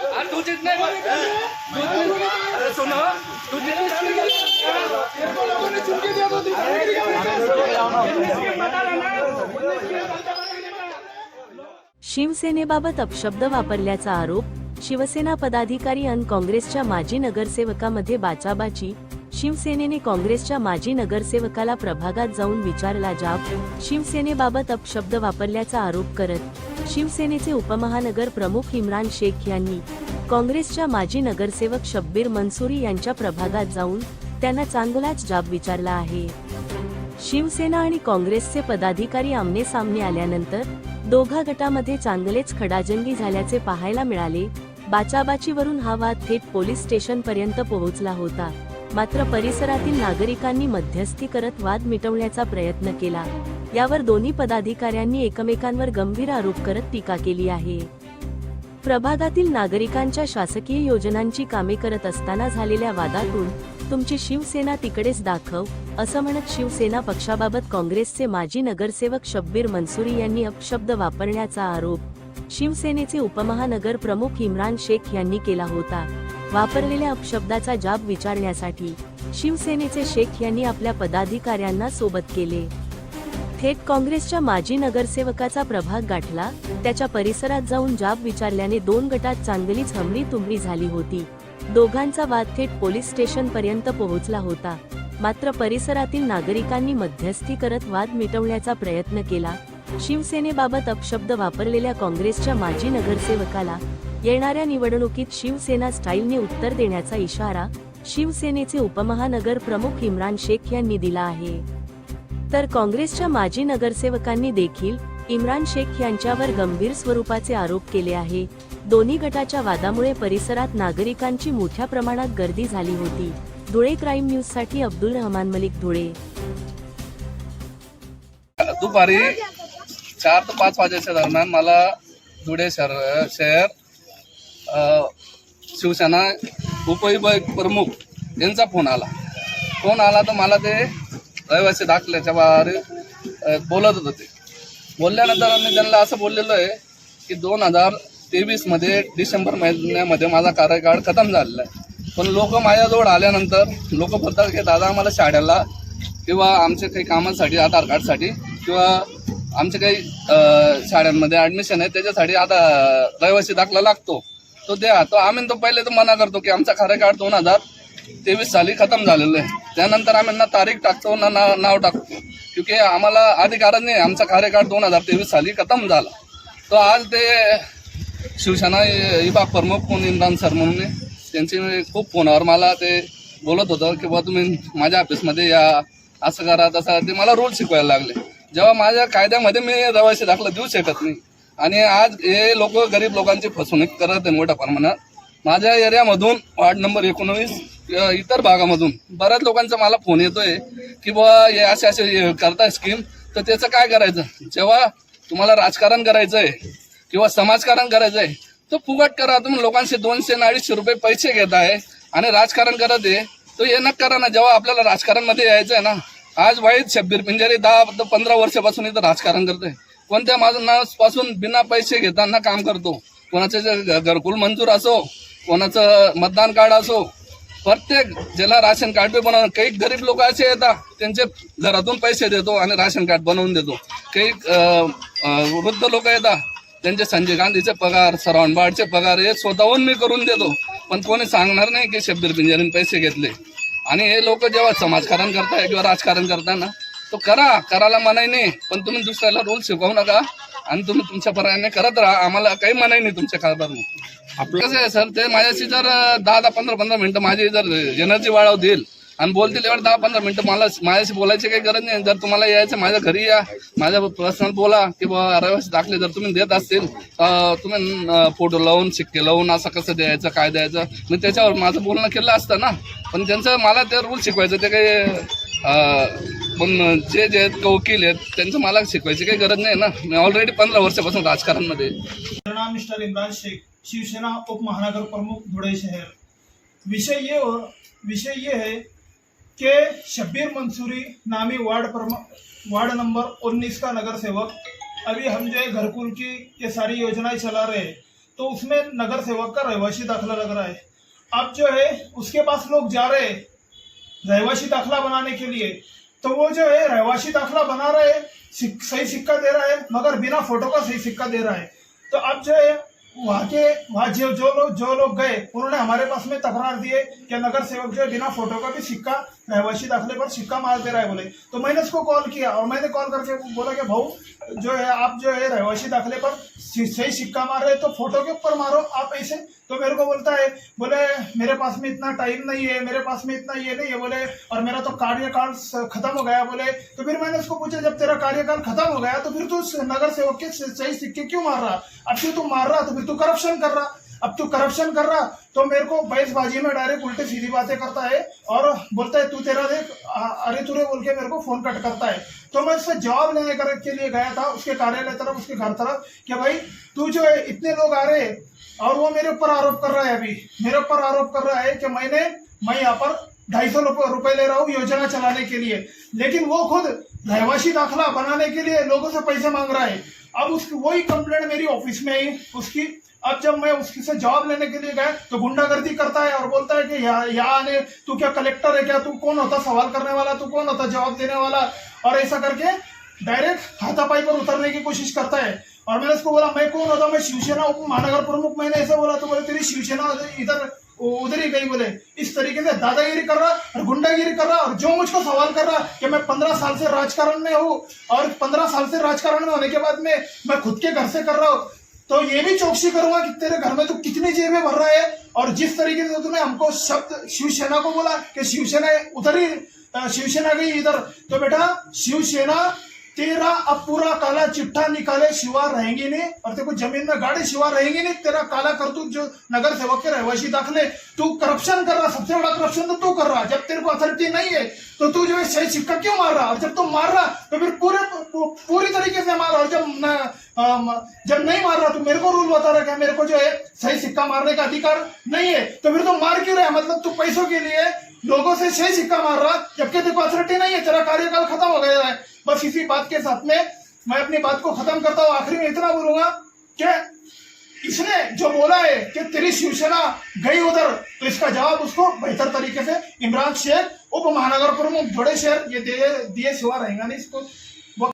हाँ, तू जितने अरे सुनो तू जितने शिवसेनेबाबत अपशब्द वापरल्याचा आरोप शिवसेना पदाधिकारी अन काँग्रेसच्या माजी नगरसेवकामध्ये बाचाबाची. शिवसेनेने काँग्रेसच्या माजी नगरसेवकाला प्रभागात जाऊन विचारला जाब. शिवसेनेबाबत अपशब्द वापरल्याचा आरोप करत शिवसेनेचे उपमहानगर प्रमुख इम्रान शेख यांनी काँग्रेसच्या माजी नगरसेवक शब्बीर मनसुरी यांच्या प्रभागात जाऊन त्यांना चांगलाच जाब विचारला आहे. शिवसेना आणि काँग्रेसचे पदाधिकारी आमने सामने आल्यानंतर दोघा गटामध्ये चांगलेच खडाजंगी झाल्याचे पाहायला मिळाले. बाचाबाचीवरून हा वाद थेट पोलीस स्टेशन पर्यंत पोहोचला होता. मात्र परिसरातील नागरिकांनी मध्यस्थी करत वाद मिटवण्याचा प्रयत्न केला. यावर दोन्ही पदाधिकाऱ्यांनी एकमेकांवर गंभीर आरोप करत टीका केली आहे. प्रभागातील नागरिकांच्या शासकीय योजनांची कामे करत असताना झालेल्या वादातून तुमची शिवसेना तिकडेच दाखव असं म्हणत शिवसेना पक्षाबाबत काँग्रेसचे माजी नगरसेवक शब्बीर मनसुरी यांनी अपशब्द वापरण्याचा आरोप शिवसेनेचे उपमहानगर प्रमुख इम्रान शेख यांनी केला होता. वापरलेल्या अपशब्दाचा जाब विचारण्यासाठी शिवसेनेचे शेख यांनी आपल्या पदाधिकाऱ्यांना सोबत केले. थेट काँग्रेसच्या माजी नगरसेवकाचा प्रभाग गाठला त्याच्या परिसरात जाऊन जाब विचारल्याने दोन गटात चांगलीच हमरी तुमरी झाली होती. दोघांचा वाद थेट पोलीस स्टेशन पर्यंत पोहोचला होता. मात्र परिसरातील नागरिकांनी मध्यस्थी करत वाद मिटवण्याचा प्रयत्न केला. शिवसेनेबाबत अपशब्द वापरलेल्या काँग्रेसच्या माजी नगरसेवकाला येणाऱ्या निवडणुकीत शिवसेना स्टाईलने उत्तर देण्याचा इशारा शिवसेनेचे उपमहानगर प्रमुख इम्रान शेख यांनी दिला आहे. तर काँग्रेसच्या माजी नगरसेवकांनी देखील इम्रान शेख यांच्यावर गंभीर स्वरूपाचे आरोप केले आहे. दोन्ही गटाच्या वादामुळे परिसरात नागरिकांची मोठ्या प्रमाणात गर्दी झाली होती. धुळे क्राईम न्यूजसाठी अब्दुल रहमान मलिक धुळे. दुपारी चार ते पाच वाजेच्या दरम्यान मला धुळे शहर शहर शिवसेना उपविभाग प्रमुख यांचा फोन आला. फोन आला तर मला ते रहिवासी दाखल्याच्या बाहेर बोलत होते बोलल्यानंतर मी त्यांना असं बोललेलो आहे की दोन हजार तेवीसमध्ये डिसेंबर महिन्यामध्ये माझा कार्यकाळ खतम झालेला आहे. पण लोक माझ्याजवळ आल्यानंतर लोक बोलतात की दादा आम्हाला शाळेला किंवा आमच्या काही कामांसाठी आधार कार्डसाठी किंवा आमचे काही शाळांमध्ये ॲडमिशन आहे त्याच्यासाठी आता रहिवासी दाखला लागतो. तो द्या. तो आम्ही तो पहिले तर मना करतो की आमचा कार्यकाळ दोन हजार तेवीस साली खतम झालेलं आहे. त्यानंतर आम्ही ना तारीख टाकतो ना ना- नाव टाकतो. क्योंकि आम्हाला अधिकारच नाही आमचा कार्यकाळ दोन हजार तेवीस साली खतम झाला. तो आज ते शिवसेना विभाग प्रमुख कोण इम्रान सर म्हणून आहे. त्यांचे खूप फोनावर मला ते बोलत होतं की बा तुम्ही माझ्या ऑफिसमध्ये या असं करा तसं ते मला रूल शिकवायला लागले. जेव्हा माझ्या कायद्यामध्ये मी रहिवासी दाखला देऊ शकत नाही. आणि आज हे लोक गरीब लोकांची फसवणूक करत आहे मोठ्या प्रमाणात. माझ्या एरियामधून वार्ड नंबर एकोणवीस इतर भागामधून बऱ्याच लोकांचा मला फोन येतोय की बुवा हे असे असे करताय स्कीम तर त्याचं काय करायचं? जेव्हा तुम्हाला राजकारण करायचं आहे किंवा समाजकारण करायचं आहे तो फुकट करा. तुम्ही लोकांचे दोनशे आणि अडीचशे रुपये पैसे घेत आहे आणि राजकारण करत आहे तो हे नका करा ना. जेव्हा आपल्याला राजकारणमध्ये यायचं आहे ना आज वाईट शब्बीर पिंजारी दहा पंधरा वर्षापासून इथं राजकारण करतोय. कोणत्या माझं पासून बिना पैसे घेताना काम करतो? कोणाचं जे घरकुल मंजूर असो कोणाचं मतदान कार्ड असो प्रत्येक ज्याला राशन कार्ड बी बनवून काही गरीब लोक असे येतात त्यांचे घरातून पैसे देतो आणि राशन कार्ड बनवून देतो. काही वृद्ध लोक येतात त्यांचे संजय गांधीचे पगार सरवणबाडचे पगार हे स्वतःहून मी करून देतो. पण कोणी सांगणार नाही की शब्बीर पिंजारीने पैसे घेतले. आणि हे लोक जेव्हा समाजकारण करताय किंवा राजकारण करताना तो करा करायला मनाई नाही पण तुम्ही दुसऱ्याला रूल शिकवू नका आणि तुम्ही तुमच्या पर्यायाने करत राहा. आम्हाला काही मनाई नाही तुमच्या कारभार आपलं कसं आहे सर ते माझ्याशी जर दहा दहा पंधरा पंधरा मिनिटं माझी जर एनर्जी वाढव देईल आणि बोलतील एवढं दहा पंधरा मिनिटं मला माझ्याशी बोलायची काही गरज नाही. जर तुम्हाला यायचं माझ्या घरी या. माझ्या पर्सनल बोला की किंवा रहिवासी दाखले जर तुम्ही देत असतील तुम्ही फोटो लावून शिक्के लावून असं कसं द्यायचं काय द्यायचं? मी त्याच्यावर माझं बोलणं केलं असतं ना. पण त्यांचं मला ते रूल शिकवायचं ते काही पण जे जे आहेत वकील आहेत त्यांचं मला शिकवायची काही गरज नाही ना. मी ऑलरेडी पंधरा वर्षापासून राजकारणमध्ये नाम मिस्टर इमरान शेख शिवसेना उपमहानगर प्रमुख धुळे शहर. विषय ये विषय ये है कि शब्बीर मंसूरी नामी वार्ड प्रमुख वार्ड नंबर 19 का नगर सेवक। अभी हम जो है घरकुल की ये सारी योजनाएँ चला रहे हैं तो उसमें नगर सेवक का रहवासी दाखला लग रहा है। अब जो है, उसके पास लोग जा रहे हैं रहवासी दाखला बनाने के लिए। तो वो जो है, रहवासी दाखला बना रहे सही सिक्का दे रहा है, मगर बिना फ़ोटो का सही सिक्का दे रहा है। तो अब जो है वहाँ के वहाँ जो जो लोग जो लोग गए उन्होंने हमारे पास में तकरार दिए कि नगर सेवक जो है बिना फोटो का भी सिक्का रहवासी दाखिले पर सिक्का मार दे रहा है बोले। तो मैंने उसको कॉल किया और मैंने कॉल करके बोला कि भाऊ जो है आप जो है रहवासी दाखिले पर सही सिक्का मार रहे तो फोटो के ऊपर मारो आप ऐसे। तो मेरे को बोलता है बोले मेरे पास में इतना टाइम नहीं है मेरे पास में इतना ये नहीं है बोले और मेरा तो कार्यकाल खत्म हो गया बोले तो फिर मैंने उसको पूछा जब तेरा कार्यकाल खत्म हो गया तो फिर तू नगर सेवक के सही सिक्के क्यों मार रहा? अब क्यों तू मार रहा तो फिर तू करप्शन कर रहा। अब तू करप्शन कर रहा तो मेरे को बहसबाजी में डायरेक्ट उल्टे सीधी बातें करता है और बोलता है, तू तेरा देख अरे तुरे बोल के मेरे को फ़ोन कट करता है। तो मैं उससे जवाब लेने के लिए गया था, उसके कार्यालय तरफ़, उसके घर तरफ़, कि भाई, तू जो है, इतने लोग आ रहे और वो मेरे ऊपर आरोप कर रहा है अभी। मेरे ऊपर आरोप कर रहा है कि मैंने, मैं यहाँ पर ढाई सौ रुपए ले रहा हूँ योजना चलाने के लिए। लेकिन वो खुद रहवासी दाखला बनाने के लिए लोगों से पैसे मांग रहा है। अब उसकी वही कंप्लेंट मेरी ऑफिस में आई उसकी अब जब मैं उसकी से जवाब लेने के लिए गया तो गुंडागर्दी करता है और बोलता है कि यहाँ आने तू क्या कलेक्टर है क्या? तू कौन होता? सवाल करने वाला तू कौन होता? जवाब देने वाला। और ऐसा करके डायरेक्ट हाथापाई पर उतरने की कोशिश करता है। और मैंने उसको बोला मैं कौन होता? मैं शिवसेना उप महानगर प्रमुख मैंने ऐसा बोला तो बोले तेरी शिवसेना इधर उधर ही गई बोले। इस तरीके से दादागिरी कर रहा, और गुंडागिरी कर रहा, और जो मुझको सवाल कर रहा कि मैं पंद्रह साल से राजकारण में हूँ, और पंद्रह साल से राजकारण में होने के बाद में मैं खुद के घर से कर रहा हूँ तो ये भी चौकसी करूँगा कि तेरे घर में तू कितनी जेबें भर रहा है, और जिस तरीके से तूने हमको शब्द शिवसेना को बोला कि शिवसेना उधर ही शिवसेना गई इधर। तो बेटा, शिवसेना तेरा अब पूरा काला चिट्ठा निकाले शिवा रहेंगे नहीं और तेरे को जमीन में गाड़ी शिवा रहेंगी नहीं तेरा काला करतूत जो नगर सेवक के रहवासी दाखले तू करप्शन कर रहा सबसे बड़ा करप्शन तो तू कर रहा जब तेरे को अथॉरिटी नहीं है तो तू जो है सही सिक्का क्यों मार रहा और जब तू मार रहा तो फिर पूरे पूरी तरीके से मार रहा जब न, आ, जब नहीं मार रहा तो मेरे को रूल बता रहा है मेरे को जो है सही सिक्का मारने का अधिकार नहीं है तो फिर तो मार क्यों रहा है? मतलब तू पैसों के लिए लोगों से सही सिक्का मार रहा जबकि तेरे को अथॉरिटी नहीं है तेरा कार्यकाल खत्म हो गया है। बस इसी बात के साथ में मैं अपनी बात को खत्म करता हूँ। आखिरी में इतना बोलूँगा कि इसने जो बोला है कि तेरी शिवसेना गई उधर तो इसका जवाब उसको बेहतर तरीके से इमरान शेख उप महानगर प्रमुख जोड़े शहर ये दिए दिए सिवा रहेगा नहीं इसको।